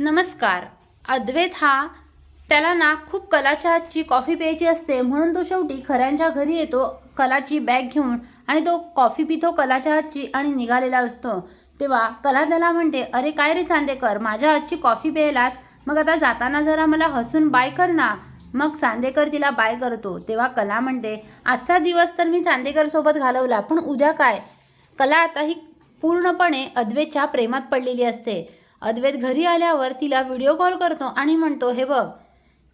नमस्कार. अद्वैत हा त्याला ना खूप कलाच्या हातची कॉफी प्यायची असते. म्हणून तो शेवटी खऱ्यांच्या घरी येतो कलाची बॅग घेऊन आणि तो कॉफी पितो कलाच्या हातची आणि निघालेला असतो. तेव्हा कला त्याला म्हणते अरे काय रे चांदेकर माझ्या हातची कॉफी प्यायलास? मग आता जाताना जरा मला हसून बाय कर ना. मग चांदेकर तिला बाय करतो. तेव्हा कला म्हणते आजचा दिवस तर मी चांदेकरसोबत घालवला पण उद्या काय? कला आता ही पूर्णपणे अद्वेच्या प्रेमात पडलेली असते. अद्वैत घरी आल्यावर तिला व्हिडिओ कॉल करतो आणि म्हणतो हे बघ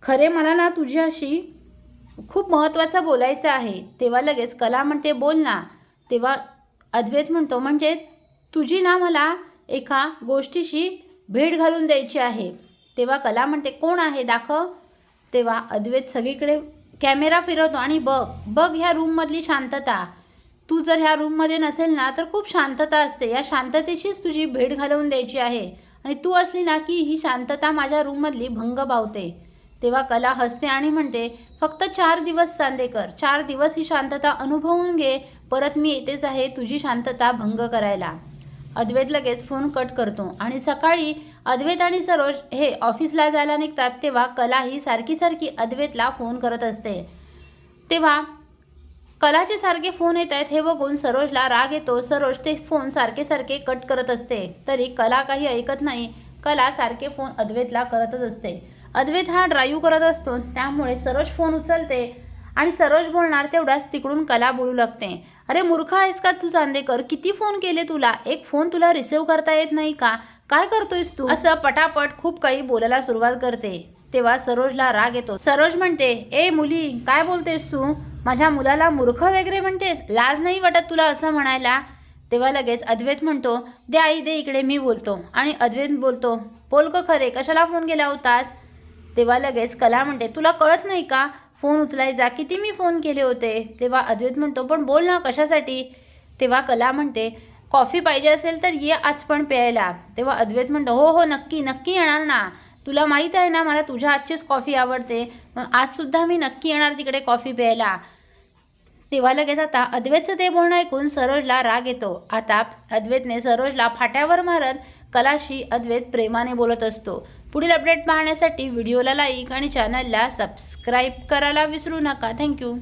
खरे मला ना तुझ्याशी खूप महत्त्वाचं बोलायचं आहे. तेव्हा लगेच कला म्हणते बोल ना. तेव्हा अद्वैत म्हणतो म्हणजे तुझी ना मला एका गोष्टीशी भेट घालून द्यायची आहे. तेव्हा कला म्हणते कोण आहे? दाखव. तेव्हा अद्वैत सगळीकडे कॅमेरा फिरवतो आणि बघ बघ ह्या रूममधली शांतता. तू जर ह्या रूममध्ये नसेल ना तर खूप शांतता असते. या शांततेशीच तुझी भेट घालवून द्यायची आहे. आणि तू असली ना की ही शांतता माझ्या रूममधली भंग पावते तेव्हा कला हसते आणि म्हणते फक्त चार दिवस चांदेकर चार दिवस ही शांतता अनुभवून घे परत मी येतेच आहे तुझी शांतता भंग करायला. अद्वैत लगेच फोन कट करतो आणि सकाळी अद्वैत आणि सरोज हे ऑफिसला जायला निघतात तेव्हा कला ही सारखी सारखी अद्वैतला फोन करत असते. तेव्हा कलाचे सारखे फोन येत आहेत हे बघून सरोजला राग येतो. सरोज ते फोन सारखे सारखे कट करत असते. तरी कला काही ऐकत नाही. कला सारखे फोन अद्वैतला करतच असते. अद्वैत हा ड्राईव्ह करत असतो. त्यामुळे सरोज फोन उचलते आणि सरोज बोलणार तेवढ्याच तिकडून कला बोलू लागते. अरे मूर्ख आहेस का तू चांदेकर? किती फोन केले तुला? एक फोन तुला रिसिव्ह करता येत नाही का? काय करतोयस तू? असं पटापट खूप काही बोलायला सुरुवात करते. तेव्हा सरोजला राग येतो. सरोज म्हणते ए मुली काय बोलतेस तू? माझ्या मुलाला मूर्ख वगैरे म्हणतेस? लाज नाही वाटत तुला असं म्हणायला? तेव्हा लगेच अद्वैत म्हणतो दे आई दे इकडे मी बोलतो. आणि अद्वैत बोलतो बोल ग खरे कशाला फोन केला होतास? तेव्हा लगेच कला म्हणते तुला कळत नाही का? फोन उचलायचा किती मी फोन केले होते? तेव्हा अद्वैत म्हणतो पण बोल ना कशासाठी? तेव्हा कला म्हणते कॉफी पाहिजे असेल तर ये आज पण प्यायला. तेव्हा अद्वैत म्हणतो हो हो नक्की नक्की येणार ना. तुला माहीत आहे ना मला तुझ्या आजचीच कॉफी आवडते. आजसुद्धा मी नक्की येणार तिकडे कॉफी प्यायला. तेव्हा लगेच आता अद्वैतचं ते बोलणं ऐकून सरोजला राग येतो. आता अद्वैतने सरोजला फाट्यावर मारत कलाशी अद्वैत प्रेमाने बोलत असतो. पुढील अपडेट पाहण्यासाठी व्हिडिओला लाईक आणि चॅनलला सबस्क्राईब करायला विसरू नका. थँक्यू